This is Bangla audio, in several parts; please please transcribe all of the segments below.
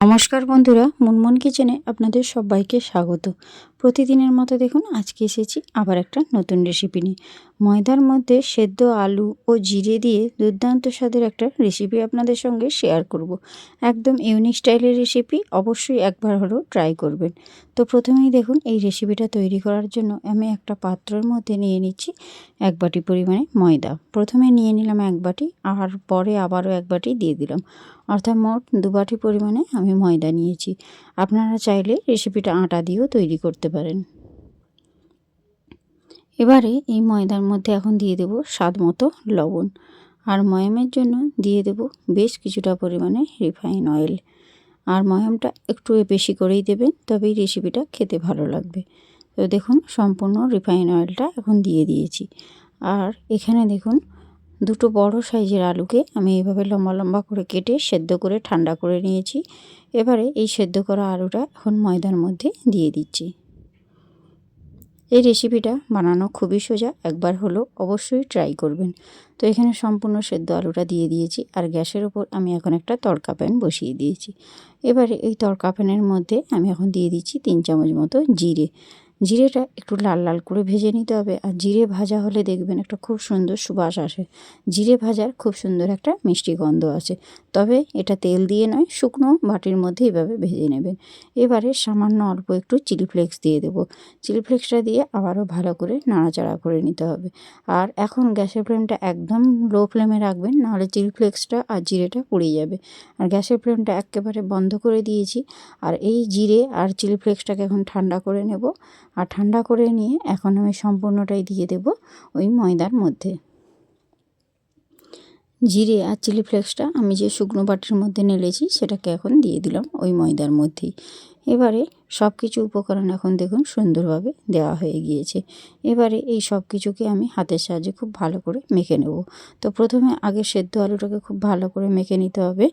নমস্কার বন্ধুরা মুনমুন কিচেনে আপনাদের সবাইকে স্বাগত। প্রতিদিনের মতো দেখুন, আজকে এসেছি আবার একটা নতুন রেসিপি নিয়ে। ময়দার মধ্যে সেদ্ধ আলু ও জিরে দিয়ে দুর্দান্ত স্বাদের একটা রেসিপি আপনাদের সঙ্গে শেয়ার করব। একদম ইউনিক স্টাইলের রেসিপি অবশ্যই একবার হলেও ট্রাই করবেন। তো প্রথমেই দেখুন, এই রেসিপিটা তৈরি করার জন্য আমি একটা পাত্রের মধ্যে নিয়ে নিচ্ছি এক বাটি পরিমাণে ময়দা। প্রথমে নিয়ে নিলাম এক বাটি, আর পরে আবারও এক বাটি দিয়ে দিলাম। অর্থাৎ মোট দু বাটি পরিমাণে আমি ময়দা নিয়েছি। আপনারা চাইলে রেসিপিটা আটা দিয়েও তৈরি করতে পারেন। এবারে এই ময়দার মধ্যে এখন দিয়ে দেব স্বাদ মতো লবণ। আর ময়ামের জন্য দিয়ে দেব বেশ কিছুটা পরিমাণে রিফাইন অয়েল। আর ময়ামটা একটু বেশি করেই দেবেন, তবেই রেসিপিটা খেতে ভালো লাগবে। তো দেখুন, সম্পূর্ণ রিফাইন অয়েলটা এখন দিয়ে দিয়েছি। আর এখানে দেখুন, দুটো বড় সাইজের আলুকে আমি এইভাবে লম্বা লম্বা করে কেটে সেদ্ধ করে ঠান্ডা করে নিয়েছি। এবারে এই সেদ্ধ করা আলুটা এখন ময়দার মধ্যে দিয়ে দিচ্ছি। এই রেসিপিটা বানানো খুবই সোজা, একবার হলো অবশ্যই ট্রাই করবেন। তো এখানে সম্পূর্ণ সেদ্ধ আলুটা দিয়ে দিয়েছি, আর গ্যাসের ওপর আমি এখন একটা তড়কা প্যান বসিয়ে দিয়েছি। এবারে এই তড়কা প্যানের মধ্যে আমি এখন দিয়ে দিচ্ছি তিন চামচ মতো জিরে। জিরেটা একটু লাল লাল করে ভেজে নিতে হবে আর জিরে ভাজা হলে দেখবেন একটা খুব সুন্দর সুবাস আসে। জিরে ভাজার খুব সুন্দর একটা মিষ্টি গন্ধ আছে তবে এটা তেল দিয়ে নয়, শুকনো বাটির মধ্যে এভাবে ভেজে নেবেন। এবারে সামান্য অল্প একটু চিলি ফ্লেক্স দিয়ে দেবো। চিলি ফ্লেক্সটা দিয়ে আবারও ভালো করে নাড়াচাড়া করে নিতে হবে। আর এখন গ্যাসের ফ্লেমটা একদম লো ফ্লেমে রাখবেন, নাহলে চিলি ফ্লেক্সটা আর জিরেটা পুড়ে যাবে। আর গ্যাসের ফ্লেমটা একেবারে বন্ধ করে দিয়েছি। আর এই জিরে আর চিলি ফ্লেক্সটাকে এখন ঠান্ডা করে নেব। আর ঠান্ডা করে নিয়ে এখন আমি সম্পূর্ণটাই দিয়ে দেব ওই ময়দার মধ্যে। জিরে আর চিলি ফ্লেক্সটা আমি যে শুকনো বাটির মধ্যে নেলেছি সেটাকে এখন দিয়ে দিলাম ওই ময়দার মধ্যেই। এবারে সব কিছু উপকরণ এখন দেখুন সুন্দরভাবে দেওয়া হয়ে গিয়েছে। এবারে এই সব কিছুকে আমি হাতের সাহায্যে খুব ভালো করে মেখে নেব। তো প্রথমে আগে সেদ্ধ আলুটাকে খুব ভালো করে মেখে নিতে হবে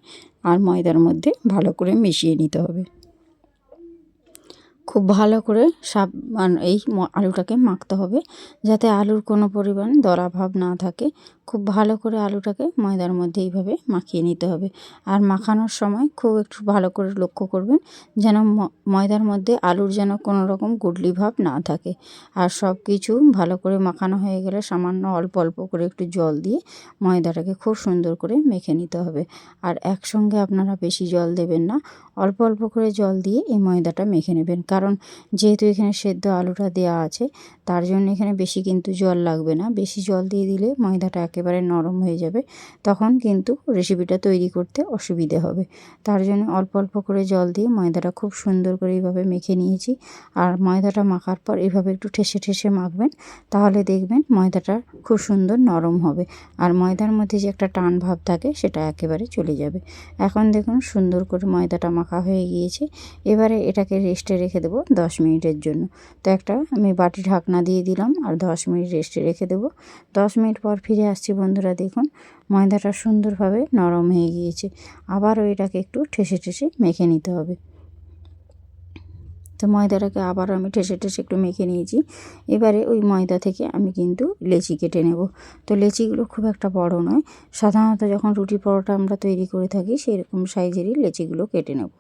আর ময়দার মধ্যে ভালো করে মিশিয়ে নিতে হবে। খুব ভালো করে সাব এই আলুটাকে মাখতে হবে, যাতে আলুর কোনো পরিমাণ দরা ভাব না থাকে। খুব ভালো করে আলুটাকে ময়দার মধ্যে এইভাবে মাখিয়ে নিতে হবে। আর মাখানোর সময় খুব একটু ভালো করে লক্ষ্য করবেন যেন ময়দার মধ্যে আলুর যেন কোনো রকম গুডলি ভাব না থাকে। আর সব কিছু ভালো করে মাখানো হয়ে গেলে সামান্য অল্প অল্প করে একটু জল দিয়ে ময়দাটাকে খুব সুন্দর করে মেখে নিতে হবে। আর একসঙ্গে আপনারা বেশি জল দেবেন না, অল্প অল্প করে জল দিয়ে এই ময়দাটা মেখে নেবেন। কারণ যেহেতু এখানে সেদ্ধ আলুটা দেওয়া আছে, তার জন্য এখানে বেশি কিন্তু জল লাগবে না। বেশি জল দিয়ে দিলে ময়দাটা একেবারে নরম হয়ে যাবে, তখন কিন্তু রেসিপিটা তৈরি করতে অসুবিধে হবে। তার জন্য অল্প অল্প করে জল দিয়ে ময়দাটা খুব সুন্দর করে এইভাবে মেখে নিয়েছি। আর ময়দাটা মাখার পর এভাবে একটু ঠেসে ঠেসে মাখবেন, তাহলে দেখবেন ময়দাটা খুব সুন্দর নরম হবে। আর ময়দার মধ্যে যে একটা টান ভাব থাকে, সেটা একেবারে চলে যাবে। এখন দেখুন সুন্দর করে ময়দাটা মাখা হয়ে গিয়েছে। এবারে এটাকে রেস্টে রেখে দেবো দশ মিনিটের জন্য। তো একটা আমি বাটি ঢাকনা দিয়ে দিলাম, আর দশ মিনিট রেস্টে রেখে দেবো। দশ মিনিট পর ফিরে আসছি বন্ধুরা, দেখুন। ময়দাটা সুন্দরভাবে নরম হয়ে গিয়েছে। আবারও এটাকে একটু ঠেসে ঠেসে মেখে নিতে হবে। তো ময়দাটাকে আবার আমি ঠেসে ঠেসে একটু মেখে নিয়েছি। এবারে ওই ময়দা থেকে আমি কিন্তু লেচি কেটে নেব। তো লেচিগুলো খুব একটা বড় নয়। সাধারণত যখন রুটি পরোটা আমরা তৈরি করে থাকি সেই রকম সাইজেরই লেচিগুলো কেটে নেব।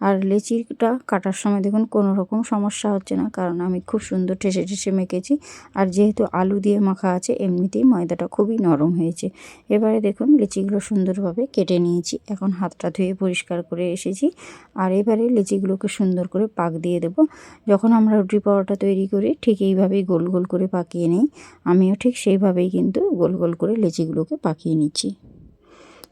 আর লেচিটা কাটার সময় দেখুন, কোনো রকম সমস্যা হচ্ছে না, কারণ আমি খুব সুন্দর ঠেসে ঠেসে মেখেছি। আর যেহেতু আলু দিয়ে মাখা আছে, এমনিতেই ময়দাটা খুবই নরম হয়েছে। এবারে দেখুন, লেচিগুলো সুন্দরভাবে কেটে নিয়েছি। এখন হাতটা ধুয়ে পরিষ্কার করে এসেছি। আর এবারে লেচিগুলোকে সুন্দর করে পাক দিয়ে দেব। যখন আমরা রুটি পরোটা তৈরি করি, ঠিক এইভাবেই গোল গোল করে পাকিয়ে নিই। আমিও ঠিক সেইভাবেই কিন্তু গোল গোল করে লেচিগুলোকে পাকিয়ে নিচ্ছি।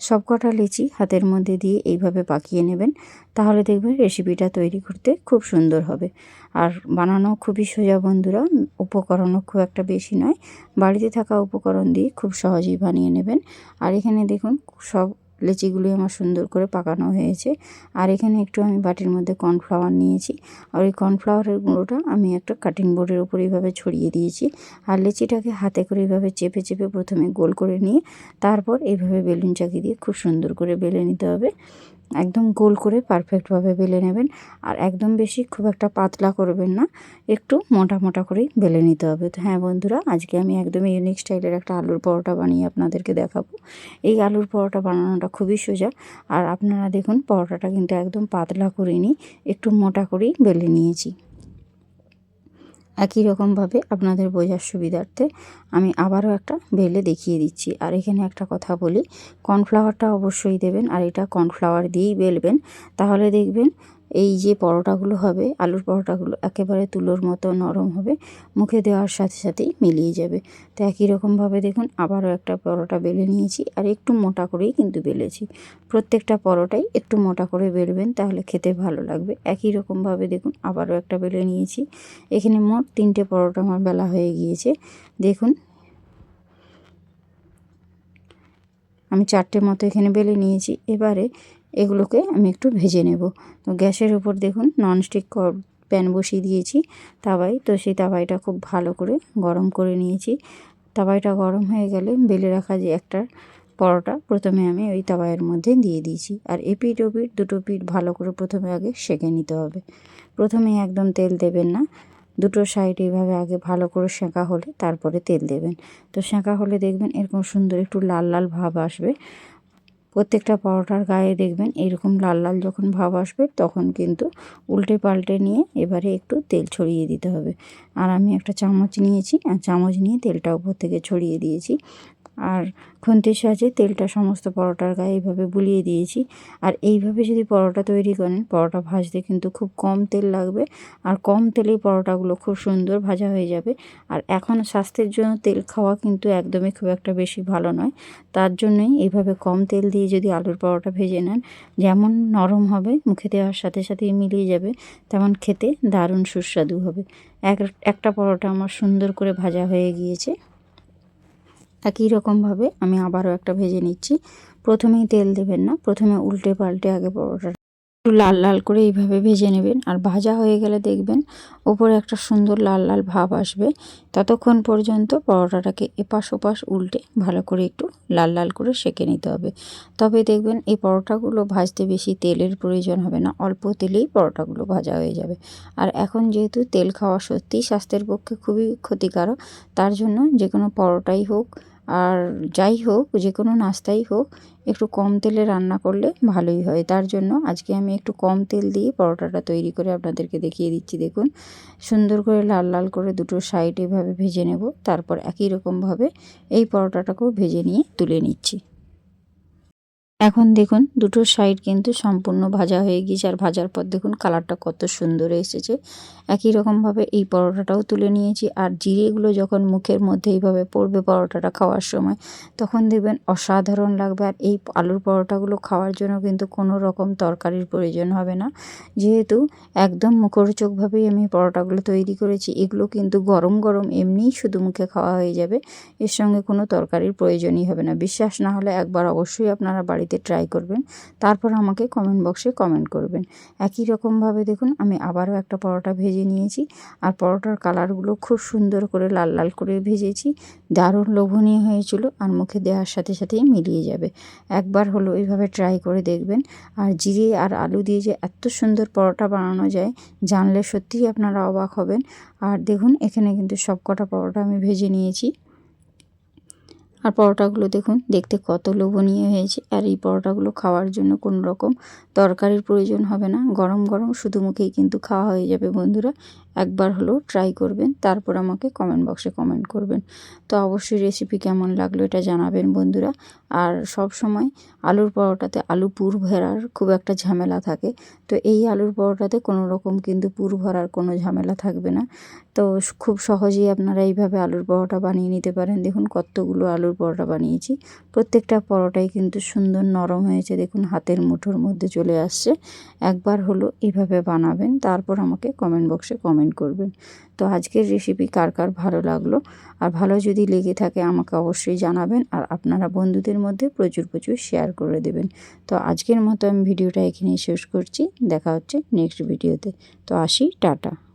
সব কটা লেচি হাতের মধ্যে দিয়ে এইভাবে পাকিয়ে নেবেন, তাহলে দেখবেন রেসিপিটা তৈরি করতে খুব সুন্দর হবে। আর বানানো খুবই সোজা বন্ধুরা, উপকরণও খুব একটা বেশি নয়। বাড়িতে থাকা উপকরণ দিয়ে খুব সহজেই বানিয়ে নেবেন। আর এখানে দেখুন, সব লেচিগুলি আমার সুন্দর করে পাকানো হয়েছে। আর এখানে একটু আমি বাটির মধ্যে কর্নফ্লাওয়ার নিয়েছি। আর ওই কর্নফ্লাওয়ারের গুঁড়োটা আমি একটা কাটিং বোর্ডের উপর এইভাবে ছড়িয়ে দিয়েছি। আর লেচিটাকে হাতে করে এইভাবে চেপে চেপে প্রথমে গোল করে নিয়ে, তারপর এইভাবে বেলুন চাকি দিয়ে খুব সুন্দর করে বেলে নিতে হবে। একদম গোল করে পারফেক্টভাবে বেলে নেবেন। আর একদম বেশি খুব একটা পাতলা করবেন না, একটু মোটা মোটা করেই বেলে নিতে হবে। তো হ্যাঁ বন্ধুরা, আজকে আমি একদম ইউনিক স্টাইলের একটা আলুর পরোটা বানিয়ে আপনাদেরকে দেখাবো। এই আলুর পরোটা বানানোটা খুবই সোজা। আর আপনারা দেখুন, পরোটাটা কিন্তু একদম পাতলা করিনি, একটু মোটা করেই বেলে নিয়েছি। একই রকমভাবে আপনাদের বোঝার সুবিধার্থে আমি আবারও একটা বেলে দেখিয়ে দিচ্ছি। আর এখানে একটা কথা বলি, কর্নফ্লাওয়ারটা অবশ্যই দেবেন, আর এটা কর্নফ্লাওয়ার দিয়েই বেলবেন। তাহলে দেখবেন এই যে পরোটাগুলো হবে, আলুর পরোটাগুলো একেবারে তুলোর মতো নরম হবে, মুখে দেওয়ার সাথে সাথেই মিলিয়ে যাবে। তো একই রকমভাবে দেখুন, আবারও একটা পরোটা বেলে নিয়েছি আর একটু মোটা করেই কিন্তু বেলেছি। প্রত্যেকটা পরোটাই একটু মোটা করে বেলবেন তাহলে খেতে ভালো লাগবে। একই রকমভাবে দেখুন, আবারও একটা বেলে নিয়েছি। এখানে মোট তিনটে পরোটা আমার বেলা হয়ে গিয়েছে। দেখুন, আমি চারটে মতো এখানে বেলে নিয়েছি। এবারে এগুলোকে আমি একটু ভেজে নেব। তো গ্যাসের উপর দেখুন ননস্টিক প্যান বসিয়ে দিয়েছি তাওয়াই তো সেই তাওয়াইটা খুব ভালো করে গরম করে নিয়েছি। তাওয়াইটা গরম হয়ে গেলে বেলে রাখা যে একটা পরোটা, প্রথমে আমি ওই তাওয়াইয়ের মধ্যে দিয়ে দিয়েছি। আর এপিট ওপিট দুটো পিঠ ভালো করে প্রথমে আগে সেঁকে নিতে হবে। প্রথমে একদম তেল দেবেন না। দুটো সাইড এইভাবে আগে ভালো করে সেঁকা হলে তারপরে তেল দেবেন। তো সেঁকা হলে দেখবেন এরকম সুন্দর একটু লাল লাল ভাব আসবে। প্রত্যেকটা পরোটার গায়ে দেখবেন এরকম লাল লাল যখন ভাব আসবে, তখন কিন্তু উল্টে পাল্টে নিয়ে এবারে একটু তেল ছড়িয়ে দিতে হবে। আর আমি একটা চামচ নিয়েছি, আর চামচ নিয়ে তেলটা উপর থেকে ছড়িয়ে দিয়েছি। আর খুন্তির সাহায্যে তেলটা সমস্ত পরোটার গায়ে এইভাবে বুলিয়ে দিয়েছি। আর এইভাবে যদি পরোটা তৈরি করেন, পরোটা ভাজতে কিন্তু খুব কম তেল লাগবে। আর কম তেলেই পরোটাগুলো খুব সুন্দর ভাজা হয়ে যাবে। আর এখন স্বাস্থ্যের জন্য তেল খাওয়া কিন্তু একদমই খুব একটা বেশি ভালো নয়। তার জন্যই এইভাবে কম তেল দিয়ে যদি আলুর পরোটা ভেজে নেন, যেমন নরম হবে, মুখে দেওয়ার সাথে সাথেই মিলিয়ে যাবে, তেমন খেতে দারুণ সুস্বাদু হবে। এক, একটা পরোটা আমার সুন্দর করে ভাজা হয়ে গিয়েছে। একই রকমভাবে আমি আবারও একটা ভেজে নিচ্ছি। প্রথমেই তেল দেবেন না, প্রথমে উল্টে পাল্টে আগে পরোটা একটু লাল লাল করে এইভাবে ভেজে নেবেন। আর ভাজা হয়ে গেলে দেখবেন ওপরে একটা সুন্দর লাল লাল ভাব আসবে। ততক্ষণ পর্যন্ত পরোটাটাকে এপাশ ওপাশ উল্টে ভালো করে একটু লাল লাল করে সেঁকে নিতে হবে। তবে দেখবেন এই পরোটাগুলো ভাজতে বেশি তেলের প্রয়োজন হবে না। অল্প তেলেই পরোটাগুলো ভাজা হয়ে যাবে। আর এখন যেহেতু তেল খাওয়া সত্যিই স্বাস্থ্যের পক্ষে খুবই ক্ষতিকারক, তার জন্য যে কোনো পরোটাই হোক আর যাই হোক, যে কোনো নাস্তাই হোক, একটু কম তেলে রান্না করলে ভালোই হয়। তার জন্য আজকে আমি একটু কম তেল দিয়ে পরোটাটা তৈরি করে আপনাদেরকে দেখিয়ে দিচ্ছি। দেখুন, সুন্দর করে লাল লাল করে দুটো সাইড এভাবে ভেজে নেব। তারপর একই রকমভাবে এই পরোটাটাকেও ভেজে নিয়ে তুলে নিচ্ছি। এখন দেখুন, দুটো সাইড কিন্তু সম্পূর্ণ ভাজা হয়ে গিয়েছে আর ভাজার পর দেখুন কালারটা কত সুন্দর এসেছে। একই রকমভাবে এই পরোটাটাও তুলে নিয়েছি আর জিরেগুলো যখন মুখের মধ্যে এইভাবে পড়বে পরোটাটা খাওয়ার সময়, তখন দেখবেন অসাধারণ লাগবে আর এই আলুর পরোটাগুলো খাওয়ার জন্য কিন্তু কোনো রকম তরকারির প্রয়োজন হবে না। যেহেতু একদম মুখরোচকভাবেই আমি পরোটাগুলো তৈরি করেছি, এগুলো কিন্তু গরম গরম এমনিই শুধু মুখে খাওয়া হয়ে যাবে, এর সঙ্গে কোনো তরকারির প্রয়োজনই হবে না। বিশ্বাস না হলে একবার অবশ্যই আপনারা বাড়িতে বাড়িতে ট্রাই করবেন, তারপর আমাকে কমেন্ট বক্সে কমেন্ট করবেন। একই রকমভাবে দেখুন, আমি আবারও একটা পরোটা ভেজে নিয়েছি, আর পরোটার কালারগুলো খুব সুন্দর করে লাল লাল করে ভেজেছি, দারুণ লোভনীয় হয়েছিল, আর মুখে দেওয়ার সাথে সাথেই মিলিয়ে যাবে। একবার হলো এইভাবে ট্রাই করে দেখবেন, আর জিরে আর আলু দিয়ে যে এত সুন্দর পরোটা বানানো যায়, জানলে সত্যিই আপনারা অবাক হবেন। আর দেখুন, এখানে কিন্তু সব কটা পরোটা আমি ভেজে নিয়েছি। আর পরোটাগুলো দেখুন, দেখতে কত লোভনীয় হয়েছে। আর এই পরোটাগুলো খাওয়ার জন্য কোনো রকম তরকারির প্রয়োজন হবে না। গরম গরম শুধু মুখেই কিন্তু খাওয়া হয়ে যাবে বন্ধুরা। একবার হলেও ট্রাই করবেন, তারপর আমাকে কমেন্ট বক্সে কমেন্ট করবেন। তো অবশ্যই রেসিপি কেমন লাগল এটা জানাবেন বন্ধুরা। আর সব সময় আলুর পরোটাতে আলু পুর ভরার খুব একটা ঝামেলা থাকে। তো এই আলুর পরোটাতে কোনো রকম কিন্তু পুর ভরার কোনো ঝামেলা থাকবে না। তো খুব সহজেই আপনারা এইভাবে আলুর পরোটা বানিয়ে নিতে পারেন। দেখুন কতগুলো আলুর পরোটা বানিয়েছি। প্রত্যেকটা পরোটাই কিন্তু সুন্দর নরম হয়েছে। দেখুন হাতের মুঠোর মধ্যে চলে আসছে। একবার হলো এইভাবে বানাবেন, তারপর আমাকে কমেন্ট বক্সে কমেন্ট করবেন। তো আজকের রেসিপি কার কার ভালো লাগল? আর ভালো যদি লেগে থাকে আমাকে অবশ্যই জানাবেন আর আপনারা বন্ধুদের মধ্যে প্রচুর প্রচুর শেয়ার করে দেবেন। তো আজকের মতো আমি ভিডিওটা এখানেই শেষ করছি। দেখা হচ্ছে নেক্সট ভিডিওতে তো আসি, টাটা।